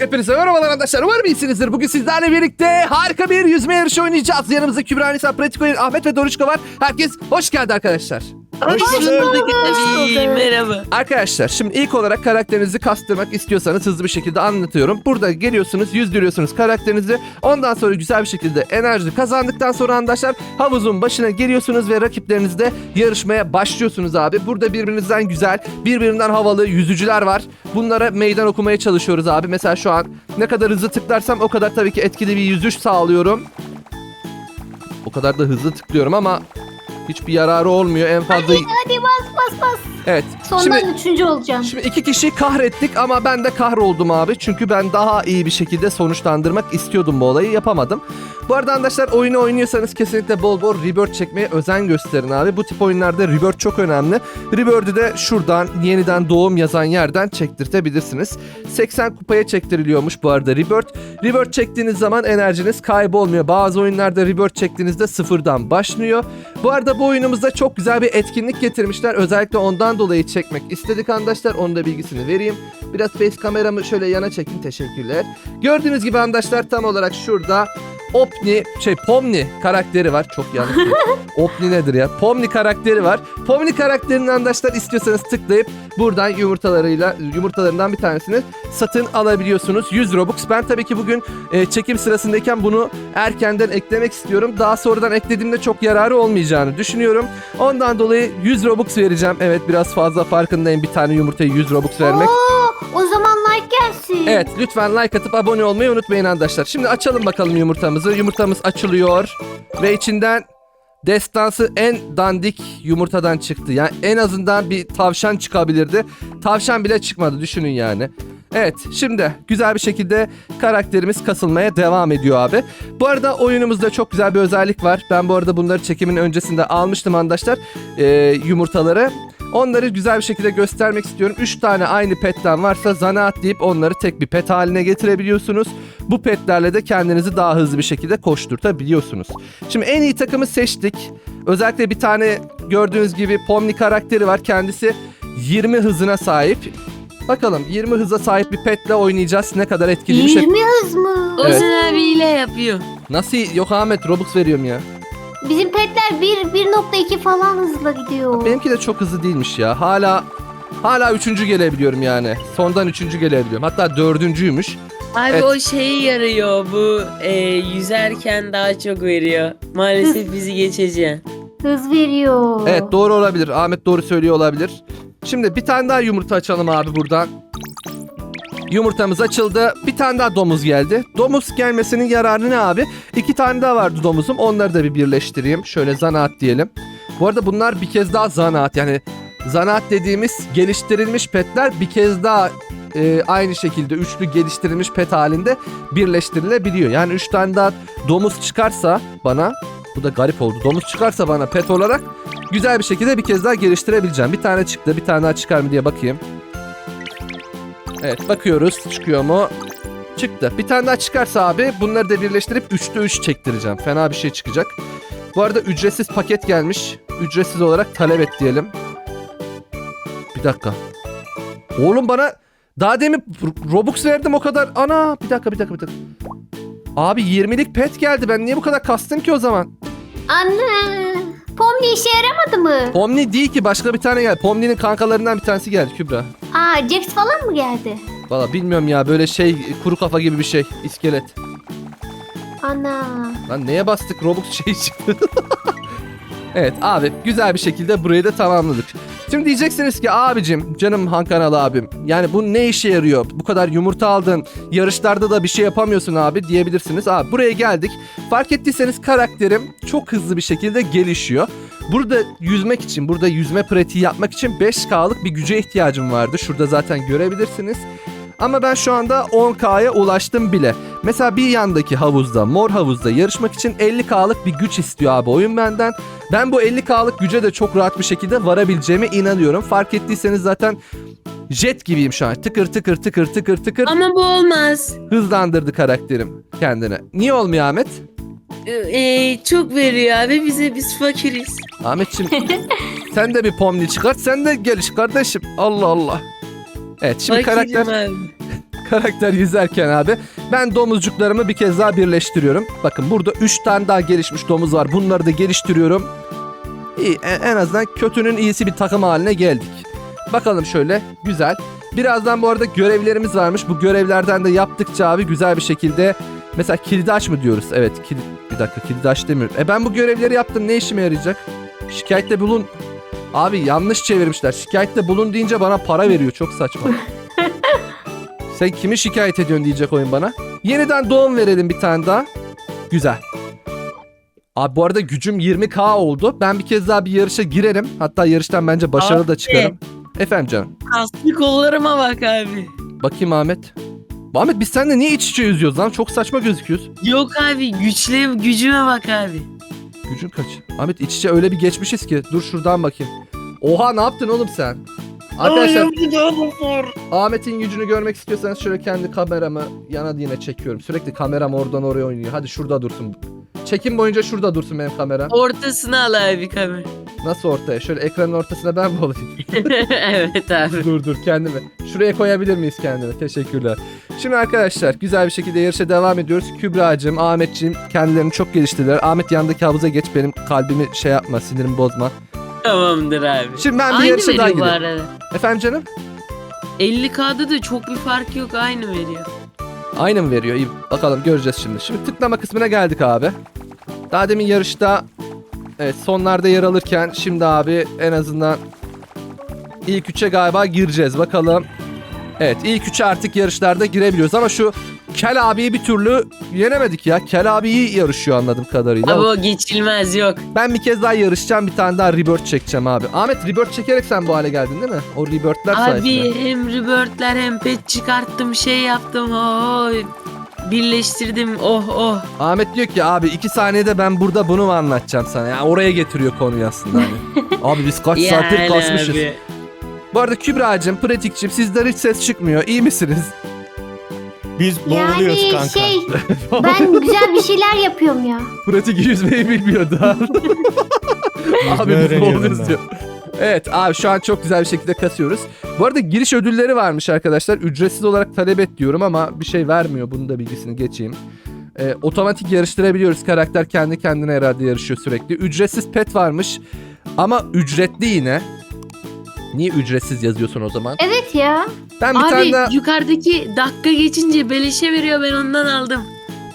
Hepinize merhabalar arkadaşlar. Umarım iyisinizdir. Bugün sizlerle birlikte harika bir yüzme yarışı oynayacağız. Yanımızda Kübra Nisa, Pratik Oyun, Ahmet ve Doruşko var. Herkes hoş geldi arkadaşlar. Merhaba. Arkadaşlar şimdi ilk olarak karakterinizi kastırmak istiyorsanız hızlı bir şekilde anlatıyorum. Burada geliyorsunuz, yüzdürüyorsunuz karakterinizi. Ondan sonra güzel bir şekilde enerji kazandıktan sonra arkadaşlar havuzun başına geliyorsunuz ve rakiplerinizle yarışmaya başlıyorsunuz abi. Burada birbirinizden güzel, birbirinden havalı yüzücüler var. Bunlara meydan okumaya çalışıyoruz abi. Mesela şu an ne kadar hızlı tıklarsam o kadar tabii ki etkili bir yüzüş sağlıyorum. O kadar da hızlı tıklıyorum ama hiçbir yararı olmuyor. En fazla... Hadi bas bas bas. Evet. Sondan Şimdi- üçüncü olacağım. Şimdi iki kişiyi kahrettik ama ben de kahroldum abi. Çünkü ben daha iyi bir şekilde sonuçlandırmak istiyordum bu olayı yapamadım. Bu arada arkadaşlar oyunu oynuyorsanız kesinlikle bol bol rebirth çekmeye özen gösterin abi. Bu tip oyunlarda rebirth çok önemli. Rebirth'ü de şuradan yeniden doğum yazan yerden çektirtebilirsiniz. 80 kupaya çektiriliyormuş bu arada rebirth. Rebirth çektiğiniz zaman enerjiniz kaybolmuyor. Bazı oyunlarda rebirth çektiğinizde sıfırdan başlıyor. Bu arada bu oyunumuzda çok güzel bir etkinlik getirmişler. Özellikle ondan dolayı çekmek istedik arkadaşlar. Onun da bilgisini vereyim. Biraz face kameramı şöyle yana çekin. Teşekkürler. Gördüğünüz gibi arkadaşlar tam olarak şurada Opni, şey Pomni karakteri var. Çok yanlış. Opni nedir ya? Pomni karakteri var. Pomni karakterini arkadaşlar istiyorsanız tıklayıp buradan yumurtalarıyla yumurtalarından bir tanesini satın alabiliyorsunuz. 100 Robux. Ben tabii ki bugün e, çekim sırasındayken bunu erkenden eklemek istiyorum. Daha sonradan eklediğimde çok yararı olmayacağını düşünüyorum. Ondan dolayı 100 Robux vereceğim. Evet biraz fazla farkındayım bir tane yumurtaya 100 Robux vermek. Oo, Evet lütfen like atıp abone olmayı unutmayın arkadaşlar. Şimdi açalım bakalım yumurtamızı. Yumurtamız açılıyor ve içinden destansı en dandik yumurtadan çıktı. Yani en azından bir tavşan çıkabilirdi. Tavşan bile çıkmadı düşünün yani. Evet şimdi güzel bir şekilde karakterimiz kasılmaya devam ediyor abi. Bu arada oyunumuzda çok güzel bir özellik var. Ben bu arada bunları çekimin öncesinde almıştım arkadaşlar. Ee, yumurtaları. Onları güzel bir şekilde göstermek istiyorum. 3 tane aynı petten varsa zanaat deyip onları tek bir pet haline getirebiliyorsunuz. Bu petlerle de kendinizi daha hızlı bir şekilde koşturtabiliyorsunuz. Şimdi en iyi takımı seçtik. Özellikle bir tane gördüğünüz gibi Pomni karakteri var. Kendisi 20 hızına sahip. Bakalım 20 hıza sahip bir petle oynayacağız. Ne kadar etkiliymiş. 20 hız mı? Evet. Ozan abi hile yapıyor. Nasıl? Yok Ahmet Robux veriyorum ya. Bizim petler 1 1.2 falan hızla gidiyor. Benimki de çok hızlı değilmiş ya. Hala hala üçüncü gelebiliyorum yani. Sondan üçüncü gelebiliyorum. Hatta dördüncüymüş. Abi Evet. o şeyi yarıyor bu e, yüzerken daha çok veriyor. Maalesef bizi geçeceksin. Hız veriyor. Evet doğru olabilir. Ahmet doğru söylüyor olabilir. Şimdi bir tane daha yumurta açalım abi buradan. Yumurtamız açıldı. Bir tane daha domuz geldi. Domuz gelmesinin yararı ne abi? İki tane daha vardı domuzum. Onları da bir birleştireyim. Şöyle zanaat diyelim. Bu arada bunlar bir kez daha zanaat. Yani zanaat dediğimiz geliştirilmiş petler bir kez daha e, aynı şekilde üçlü geliştirilmiş pet halinde birleştirilebiliyor. Yani üç tane daha domuz çıkarsa bana bu da garip oldu. Domuz çıkarsa bana pet olarak güzel bir şekilde bir kez daha geliştirebileceğim. Bir tane çıktı. Bir tane daha çıkar mı diye bakayım. Evet bakıyoruz. Çıkıyor mu? Çıktı. Bir tane daha çıkarsa abi bunları da birleştirip 3'te 3 çektireceğim. Fena bir şey çıkacak. Bu arada ücretsiz paket gelmiş. Ücretsiz olarak talep et diyelim. Bir dakika. Oğlum bana daha demin Robux verdim o kadar. Ana bir dakika bir dakika bir dakika. Abi 20'lik pet geldi. Ben niye bu kadar kastım ki o zaman? Anne. Pomni işe yaramadı mı? Pomni değil ki başka bir tane geldi. Pomni'nin kankalarından bir tanesi geldi Kübra. Aa Jax falan mı geldi? Valla bilmiyorum ya böyle şey kuru kafa gibi bir şey iskelet. Ana. Lan neye bastık Robux şey çıktı. evet abi güzel bir şekilde burayı da tamamladık. Şimdi diyeceksiniz ki abicim canım Han Kanal abim yani bu ne işe yarıyor? Bu kadar yumurta aldın yarışlarda da bir şey yapamıyorsun abi diyebilirsiniz. Abi buraya geldik. Fark ettiyseniz karakterim çok hızlı bir şekilde gelişiyor. Burada yüzmek için, burada yüzme pratiği yapmak için 5K'lık bir güce ihtiyacım vardı. Şurada zaten görebilirsiniz. Ama ben şu anda 10K'ya ulaştım bile. Mesela bir yandaki havuzda, mor havuzda yarışmak için 50K'lık bir güç istiyor abi oyun benden. Ben bu 50K'lık güce de çok rahat bir şekilde varabileceğime inanıyorum. Fark ettiyseniz zaten jet gibiyim şu an. Tıkır tıkır tıkır tıkır tıkır Ama bu olmaz. hızlandırdı karakterim kendine. Niye olmuyor Ahmet? E, e, çok veriyor abi bize biz fakiriz. Ahmetçim sen de bir pomni çıkart sen de geliş kardeşim. Allah Allah. Evet şimdi karakter karakter yüzerken abi ben domuzcuklarımı bir kez daha birleştiriyorum. Bakın burada 3 tane daha gelişmiş domuz var. Bunları da geliştiriyorum. İyi en- en azından kötünün iyisi bir takım haline geldik. Bakalım şöyle güzel. Birazdan bu arada görevlerimiz varmış. Bu görevlerden de yaptıkça abi güzel bir şekilde mesela kilidi aç mı diyoruz? Evet kilit bir dakika kilidi aç demiyorum. E ben bu görevleri yaptım ne işime yarayacak? Şikayette bulun. Abi yanlış çevirmişler. Şikayette bulun deyince bana para veriyor. Çok saçma. Sen kimi şikayet ediyorsun diyecek oyun bana. Yeniden doğum verelim bir tane daha. Güzel. Abi bu arada gücüm 20k oldu. Ben bir kez daha bir yarışa girerim. Hatta yarıştan bence başarılı da çıkarım. Efendim canım. Kaslı kollarıma bak abi. Bakayım Ahmet. Ahmet biz seninle niye iç içe yüzüyoruz lan? Çok saçma gözüküyoruz. Yok abi güçlü gücüme bak abi. Gücün kaç? Ahmet iç içe öyle bir geçmişiz ki. Dur şuradan bakayım. Oha ne yaptın oğlum sen? Arkadaşlar Ahmet'in gücünü görmek istiyorsanız şöyle kendi kameramı yana yine çekiyorum. Sürekli kameram oradan oraya oynuyor. Hadi şurada dursun. Çekim boyunca şurada dursun benim kamera. Ortasına al abi kamera. Nasıl ortaya? Şöyle ekranın ortasına ben mi olayım? evet abi. dur dur kendimi. Şuraya koyabilir miyiz kendimi? Teşekkürler. Şimdi arkadaşlar güzel bir şekilde yarışa devam ediyoruz. Kübra'cığım, Ahmetciğim kendilerini çok geliştirdiler. Ahmet yandaki havuza geç benim kalbimi şey yapma, sinirimi bozma. Tamamdır abi. Şimdi ben bir aynı yarışa daha veriyor bu gireyim. arada. Efendim canım? 50k'da da çok bir fark yok aynı veriyor. Aynı mı veriyor? İyi bakalım göreceğiz şimdi. Şimdi tıklama kısmına geldik abi. Daha demin yarışta evet sonlarda yer alırken şimdi abi en azından ilk üçe galiba gireceğiz. Bakalım. Evet ilk üçe artık yarışlarda girebiliyoruz ama şu Kel abiyi bir türlü yenemedik ya. Kel abi iyi yarışıyor anladığım kadarıyla. Abi o geçilmez yok. Ben bir kez daha yarışacağım bir tane daha rebirth çekeceğim abi. Ahmet rebirth çekerek sen bu hale geldin değil mi? O rebirth'ler sayesinde. Abi hem rebirth'ler hem pet çıkarttım şey yaptım. Oy. Birleştirdim oh oh. Ahmet diyor ki abi iki saniyede ben burada bunu mu anlatacağım sana? Yani oraya getiriyor konuyu aslında. Hani. abi biz kaç saattir Yani kasmışız. abi. Bu arada Kübra'cığım, Pratikçim sizden hiç ses çıkmıyor. İyi misiniz? Biz boğuluyoruz Yani kanka. şey ben güzel bir şeyler yapıyorum ya. Pratik yüzmeyi bilmiyor daha. abi biz öğreniyorum boğuluyoruz ben. diyor. Evet abi şu an çok güzel bir şekilde kasıyoruz. Bu arada giriş ödülleri varmış arkadaşlar. Ücretsiz olarak talep et diyorum ama bir şey vermiyor. Bunun da bilgisini geçeyim. Ee, otomatik yarıştırabiliyoruz. Karakter kendi kendine herhalde yarışıyor sürekli. Ücretsiz pet varmış. Ama ücretli yine. Niye ücretsiz yazıyorsun o zaman? Evet ya. Ben bir Abi tane daha, yukarıdaki dakika geçince beleşe veriyor ben ondan aldım.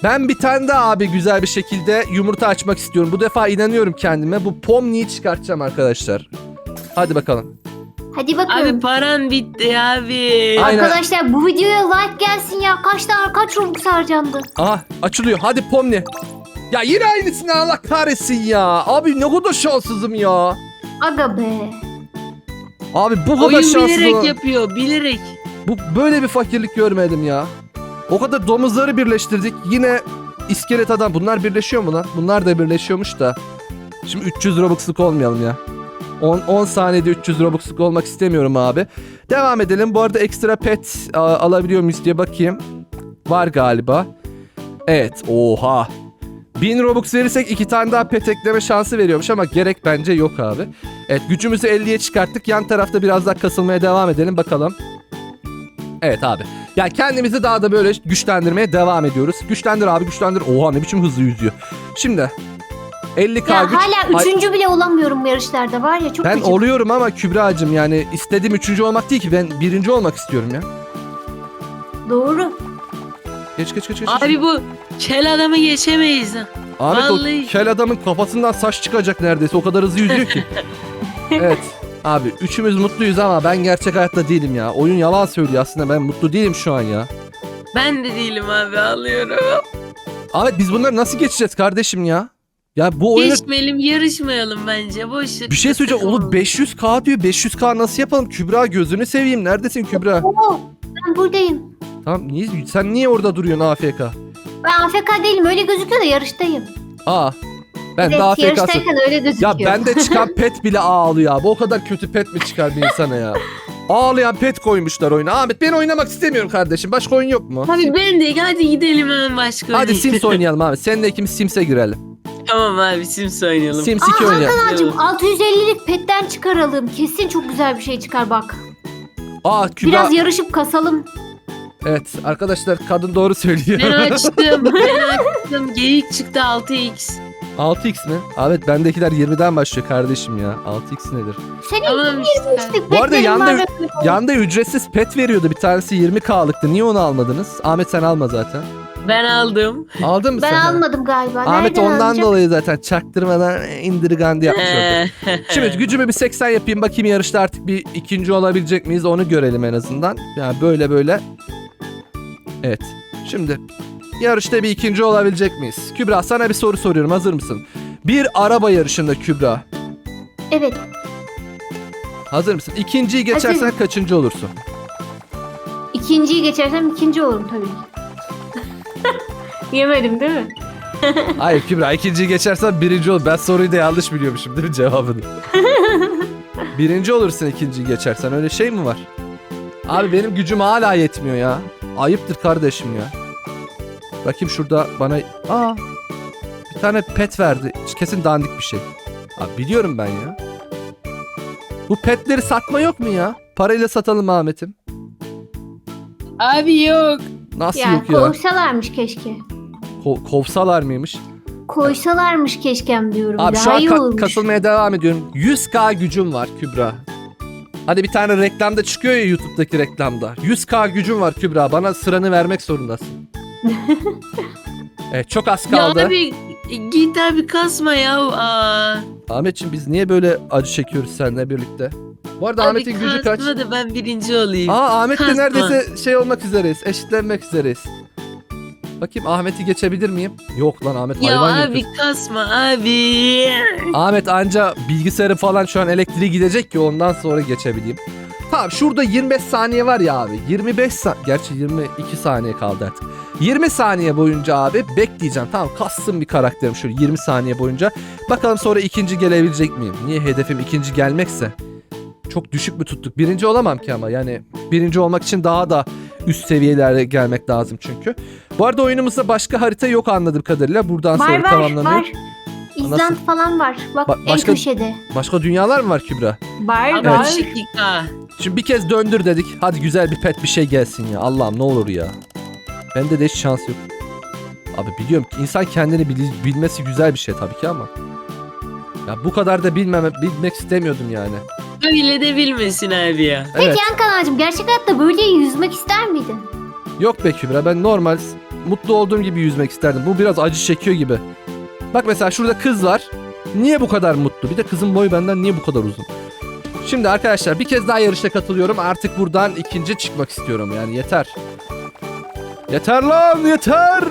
ben bir tane daha abi güzel bir şekilde yumurta açmak istiyorum. Bu defa inanıyorum kendime. Bu Pomni'yi çıkartacağım arkadaşlar. Hadi bakalım. Hadi bakalım. Abi paran bitti abi. Aynen. Arkadaşlar bu videoya like gelsin ya. Kaç tane kaç Robux harcandı? Aha açılıyor. Hadi Pomni. Ya yine aynısını Allah kahretsin ya. Abi ne kadar şanssızım ya. Aga be. Abi bu kadar Oyun şanssızım. bilerek yapıyor bilerek. Bu böyle bir fakirlik görmedim ya. O kadar domuzları birleştirdik. Yine iskelet adam. Bunlar birleşiyor mu lan? Bunlar da birleşiyormuş da. Şimdi 300 Robux'luk olmayalım ya. 10, 10 saniyede 300 Robux'luk olmak istemiyorum abi. Devam edelim. Bu arada ekstra pet a, alabiliyor muyuz diye bakayım. Var galiba. Evet. Oha. 1000 Robux verirsek iki tane daha pet ekleme şansı veriyormuş ama gerek bence yok abi. Evet gücümüzü 50'ye çıkarttık. Yan tarafta biraz daha kasılmaya devam edelim bakalım. Evet abi. Ya kendimizi daha da böyle güçlendirmeye devam ediyoruz. Güçlendir abi güçlendir. Oha ne biçim hızlı yüzüyor. Şimdi 50k Ya güç. hala Ay- üçüncü bile olamıyorum bu yarışlarda var ya çok Ben gıcık. oluyorum ama Kübra'cığım yani istediğim üçüncü olmak değil ki ben birinci olmak istiyorum ya. Doğru. Geç geç geç geç. Abi bu kel adamı geçemeyiz ha. Ahmet vallahi- o kel adamın kafasından saç çıkacak neredeyse o kadar hızlı yüzüyor ki. evet. Abi üçümüz mutluyuz ama ben gerçek hayatta değilim ya. Oyun yalan söylüyor aslında ben mutlu değilim şu an ya. Ben de değilim abi alıyorum. Ahmet biz bunları nasıl geçeceğiz kardeşim ya? Ya bu oyunu Geçmeyelim yarışmayalım bence boş. bir şey söyleyeceğim oğlum 500k diyor 500k nasıl yapalım Kübra gözünü seveyim neredesin Kübra? Oo, ben buradayım. Tamam niye sen niye orada duruyorsun AFK? Ben AFK değilim öyle gözüküyor da yarıştayım. Aa ben evet de AFK'sın. yarıştayken öyle Ya gözüküyor. bende çıkan pet bile ağlıyor abi. O kadar kötü pet mi çıkar bir insana ya? Ağlayan pet koymuşlar oyuna. Ahmet ben oynamak istemiyorum kardeşim. Başka oyun yok mu? Abi ben de hadi gidelim hemen başka Hadi oynayalım. Sims oynayalım abi. Seninle ikimiz Sims'e girelim. Tamam abi Sims oynayalım. Sims Aa, 2 oynayalım. Hakan'cığım 650'lik petten çıkaralım. Kesin çok güzel bir şey çıkar bak. Aa Kübra. Biraz yarışıp kasalım. Evet arkadaşlar kadın doğru söylüyor. Ben açtım. ben açtım. Geyik çıktı 6x. 6x mi? Evet bendekiler 20'den başlıyor kardeşim ya. 6x nedir? Senin Tamam işte. işte Bu arada yanda-. Yanda ücretsiz pet veriyordu. Bir tanesi 20k'lıktı. Niye onu almadınız? Ahmet sen alma zaten. Ben aldım. Aldın mı Ben sen? almadım galiba. Ahmet Nereden ondan alacağım? dolayı zaten çaktırmadan indirgandı yapmış oldu. Şimdi gücümü bir 80 yapayım bakayım yarışta artık bir ikinci olabilecek miyiz onu görelim en azından. Yani böyle böyle. Evet. Şimdi yarışta bir ikinci olabilecek miyiz? Kübra sana bir soru soruyorum hazır mısın? Bir araba yarışında Kübra. Evet. Hazır mısın? İkinciyi geçersen Hazırım. kaçıncı olursun? İkinciyi geçersem ikinci olurum tabii ki. Yemedim değil mi? Hayır Kübra ikinciyi geçersen birinci olur. Ben soruyu da yanlış biliyormuşum değil mi cevabını? birinci olursun ikinciyi geçersen öyle şey mi var? Abi benim gücüm hala yetmiyor ya. Ayıptır kardeşim ya. Bakayım şurada bana... Aa bir tane pet verdi. Kesin dandik bir şey. Abi biliyorum ben ya. Bu petleri satma yok mu ya? Parayla satalım Ahmet'im. Abi yok. Nasıl Ya yok ya? koysalarmış keşke. Ko- kovsalar mıymış? Koysalarmış keşkem diyorum. Abi Daha şu an iyi ka- olmuş. kasılmaya devam ediyorum. 100k gücüm var Kübra. Hadi bir tane reklamda çıkıyor ya YouTube'daki reklamda. 100k gücüm var Kübra. Bana sıranı vermek zorundasın. evet çok az Ya kaldı. abi git abi kasma ya. Aa. Ahmetciğim biz niye böyle acı çekiyoruz seninle birlikte? Bu arada Abi Ahmet'in gücü kaç? da ben birinci olayım. Aa Ahmet'le kasma. neredeyse şey olmak üzereyiz. Eşitlenmek üzereyiz. Bakayım Ahmet'i geçebilir miyim? Yok lan Ahmet ya hayvan abi yapıyor. kasma abi. Ahmet anca bilgisayarı falan şu an elektriği gidecek ki ondan sonra geçebileyim. Tamam şurada 25 saniye var ya abi. 25 sa Gerçi 22 saniye kaldı artık. 20 saniye boyunca abi bekleyeceğim. Tamam kassın bir karakterim şöyle 20 saniye boyunca. Bakalım sonra ikinci gelebilecek miyim? Niye hedefim ikinci gelmekse? Çok düşük mü tuttuk? Birinci olamam ki ama yani birinci olmak için daha da üst seviyelere gelmek lazım çünkü. Bu arada oyunumuzda başka harita yok anladığım kadarıyla. Buradan sonra Var var tamamlanıyor. var. İzland falan var. Bak Ba- en başka- köşede. Başka dünyalar mı var Kübra? Var Abi var. Şimdi bir kez döndür dedik. Hadi güzel bir pet bir şey gelsin ya. Allah'ım ne olur ya. Bende de hiç şans yok. Abi biliyorum ki insan kendini bili- bilmesi güzel bir şey tabii ki ama. Ya bu kadar da bilmeme, bilmek istemiyordum yani. Öyle de bilmesin abi ya. Evet. Peki Ankara'cığım gerçek hayatta böyle yüzmek ister miydin? Yok be Kübra ben normal mutlu olduğum gibi yüzmek isterdim. Bu biraz acı çekiyor gibi. Bak mesela şurada kız var. Niye bu kadar mutlu? Bir de kızın boyu benden niye bu kadar uzun? Şimdi arkadaşlar bir kez daha yarışa katılıyorum. Artık buradan ikinci çıkmak istiyorum yani yeter. Yeter lan yeter.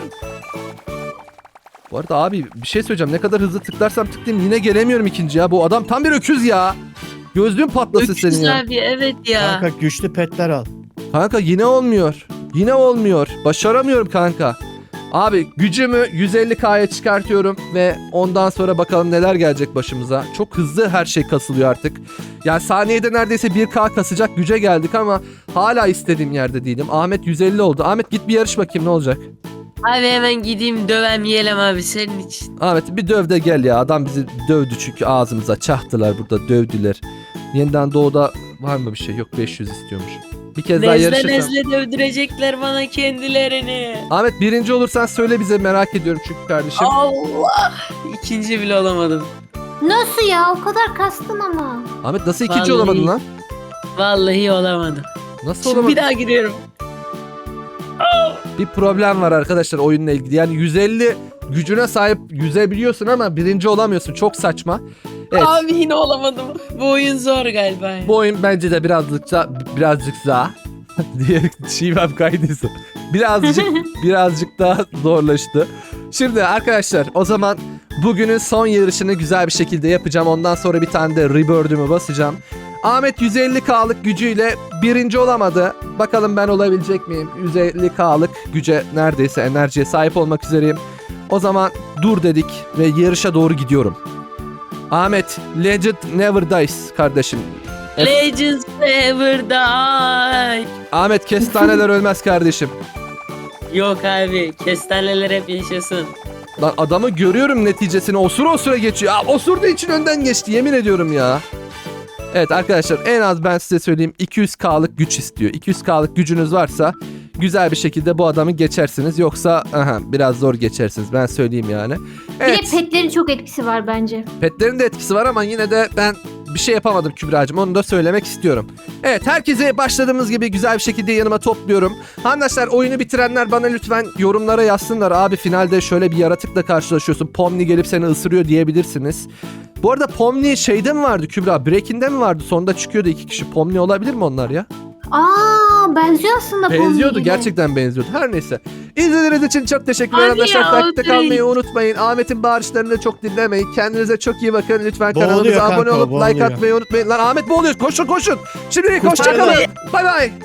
Bu arada abi bir şey söyleyeceğim. Ne kadar hızlı tıklarsam tıklayayım yine gelemiyorum ikinci ya. Bu adam tam bir öküz ya. Gözlüğün patlasın Öküz senin ya. abi evet ya. Kanka güçlü petler al. Kanka yine olmuyor. Yine olmuyor. Başaramıyorum kanka. Abi gücümü 150k'ya çıkartıyorum ve ondan sonra bakalım neler gelecek başımıza. Çok hızlı her şey kasılıyor artık. Yani saniyede neredeyse 1k kasacak güce geldik ama hala istediğim yerde değilim. Ahmet 150 oldu. Ahmet git bir yarış bakayım ne olacak. Abi hemen gideyim dövem yiyelim abi senin için. Ahmet bir döv de gel ya. Adam bizi dövdü çünkü ağzımıza çaktılar burada dövdüler. Yeniden doğuda var mı bir şey? Yok 500 istiyormuş. Bir kez daha Nezle yarışırsam. nezle dövdürecekler bana kendilerini. Ahmet birinci olursan söyle bize merak ediyorum çünkü kardeşim. Allah. İkinci bile olamadım. Nasıl ya? O kadar kastın ama. Ahmet nasıl ikinci Vallahi- olamadın lan? Vallahi olamadım. Nasıl Şimdi olamadın? bir daha giriyorum. Bir problem var arkadaşlar oyunla ilgili. Yani 150 gücüne sahip yüzebiliyorsun ama birinci olamıyorsun. Çok saçma. Evet. Abi yine olamadım. Bu oyun zor galiba. Bu oyun bence de birazcık daha, birazcık daha diye şivem kaydıysa. Birazcık birazcık daha zorlaştı. Şimdi arkadaşlar o zaman bugünün son yarışını güzel bir şekilde yapacağım. Ondan sonra bir tane de rebirth'ümü basacağım. Ahmet 150k'lık gücüyle birinci olamadı. Bakalım ben olabilecek miyim? 150k'lık güce neredeyse enerjiye sahip olmak üzereyim. O zaman dur dedik ve yarışa doğru gidiyorum. Ahmet, Legend Never Dies kardeşim. Legends never die. Ahmet kestaneler ölmez kardeşim. Yok abi kestaneler hep yaşasın. Lan adamı görüyorum neticesini osura osura geçiyor. Aa, osurduğu için önden geçti yemin ediyorum ya. Evet arkadaşlar en az ben size söyleyeyim 200k'lık güç istiyor. 200k'lık gücünüz varsa güzel bir şekilde bu adamı geçersiniz. Yoksa aha, biraz zor geçersiniz ben söyleyeyim yani. Bir Evet de petlerin çok etkisi var bence. petlerin de etkisi var ama yine de ben bir şey yapamadım Kübra'cığım onu da söylemek istiyorum. Evet herkese başladığımız gibi güzel bir şekilde yanıma topluyorum. Arkadaşlar oyunu bitirenler bana lütfen yorumlara yazsınlar. Abi finalde şöyle bir yaratıkla karşılaşıyorsun. Pomni gelip seni ısırıyor diyebilirsiniz. Bu arada Pomni şeyde mi vardı Kübra? Breaking'de mi vardı? Sonunda çıkıyordu iki kişi. Pomni olabilir mi onlar ya? Aa benziyor aslında Benziyordu Pomni'yle. gerçekten benziyordu. Her neyse. İzlediğiniz için çok teşekkürler arkadaşlar. ya, Takipte kalmayı unutmayın. Ahmet'in bağırışlarını çok dinlemeyin. Kendinize çok iyi bakın. Lütfen Boğuluyor kanalımıza abone kanka, olup like boğuluyor. atmayı unutmayın. Lan Ahmet boğuluyor. Koşun koşun. Şimdi Abi. hoşçakalın. Bay bay.